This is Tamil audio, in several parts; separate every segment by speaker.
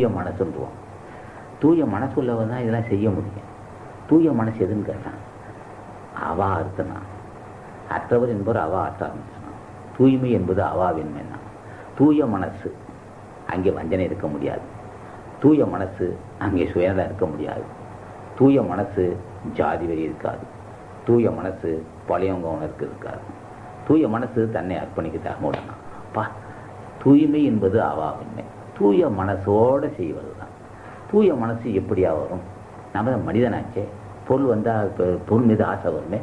Speaker 1: தூய மனசுன்றுவோம் தூய மனசுள்ளவன் தான் இதெல்லாம் செய்ய முடியும். தூய மனசு எதுன்னு கேட்டான்? அவா அர்த்தனா? அற்றவர் என்பவர் அவா அற்றார் தூய்மை என்பது அவாவின்மை தான் தூய மனசு அங்கே வஞ்சனை இருக்க முடியாது. தூய மனசு அங்கே சுயநலம் இருக்க முடியாது. தூய மனசு ஜாதி வெறி இருக்காது. தூய மனசு பழையவங்க உணர்க்கு இருக்காது. தூய மனசு தன்னை அர்ப்பணிக்க தகமுடனா அப்பா தூய்மை என்பது அவாவின்மை தூய மனசோடு செய்வது தான் தூய மனசு எப்படியா வரும்? நம்ம தான் மனிதனாச்சே. பொருள் வந்தால் இப்போ பொருள் மீது ஆசை வருமே.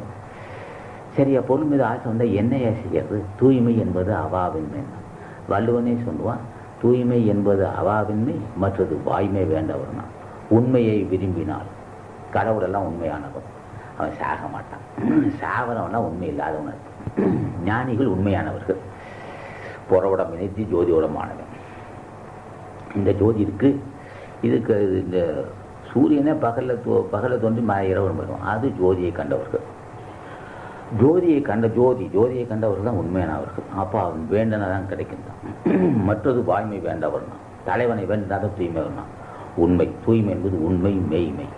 Speaker 1: சரியா பொருள் மீது ஆசை வந்தால் என்னையா செய்யறது? தூய்மை என்பது அவாவின்மை. தான் வள்ளுவனே சொல்லுவான் தூய்மை என்பது அவாவின்மை மற்றது வாய்மை வேண்டவர்னா. உண்மையை விரும்பினால். கடவுளெல்லாம் உண்மையானவன் அவன் சாக மாட்டான். சாகிறவனா உண்மை இல்லாதவன். ஞானிகள் உண்மையானவர்கள். புறவுடம் இணைத்து ஜோதியோடமானவன் இந்த ஜோதி இருக்கு. இதுக்கு இந்த சூரியனே பகலில் தோ பகலில் தோன்றி ம இரவு வருவான் அது ஜோதியை கண்டவர்கள். ஜோதியை கண்ட ஜோதி ஜோதியை கண்டவர்கள் தான் உண்மையானவர்கள். அப்போ அவன் வேண்டன தான் கிடைக்கின்றான். மற்றது வாய்மை வேண்டவர் தான். தலைவனை வேண்டாத தூய்மை தான். உண்மை தூய்மை என்பது உண்மை மெய்மை.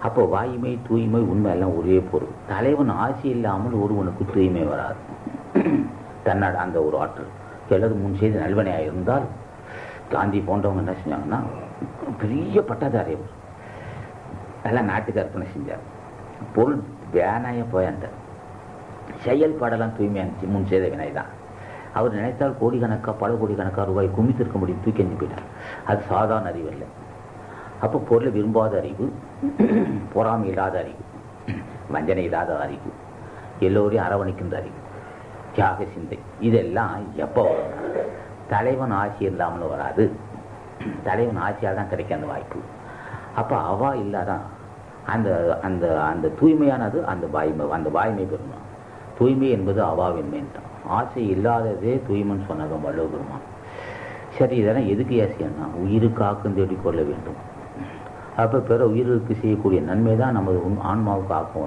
Speaker 1: அப்போ வாய்மை தூய்மை உண்மை எல்லாம் ஒரே பொருள். தலைவன் ஆசை இல்லாமல் ஒருவனுக்கு தூய்மை வராது. தன்னோட அந்த ஒரு ஆற்றல். சிலது முன் செய்து நல்வனையாக இருந்தால் காந்தி போன்றவங்க என்ன செஞ்சாங்கன்னா பெரிய பட்டாதாரி அவர் எல்லாம் நாட்டுக்கு அர்ப்பணை செஞ்சார். பொருள் வேணாய போயாண்டார் செயல்பாடெல்லாம் தூய்மையாக இருந்துச்சு முன் செய்த வினை தான். அவர் நினைத்தால் கோடிக்கணக்காக பல கோடிக்கணக்காக ரூபாய் குமித்திருக்க முடியும் தூக்கி அஞ்சு போயிட்டார். அது சாதாரண அறிவு இல்லை அப்போ பொருளை விரும்பாத அறிவு பொறாமை இல்லாத அறிவு வஞ்சனை இல்லாத அறிவு எல்லோரையும் அரவணைக்கின்ற அறிவு தியாக சிந்தை இதெல்லாம் எப்போ தலைவன் ஆட்சி இல்லாமல் வராது. தலைவன் ஆட்சியாக தான் கிடைக்கும் அந்த வாய்ப்பு. அப்போ அவா இல்லாதான் அந்த அந்த அந்த தூய்மையானது அந்த வாய்மை அந்த வாய்மை பெருமான். தூய்மை என்பது அவாவின்மைன்ட்டான் ஆசை இல்லாததே தூய்மைன்னு சொன்னதும் வள்ளுவ பெருமான். சரி இதெல்லாம் எதுக்கு ஏசியன்னா உயிருக்காக்கும் தேடி கொள்ள வேண்டும். அப்போ பிற உயிருக்கு செய்யக்கூடிய நன்மை தான் நமது ஆன்மாவுக்கு ஆக்கம்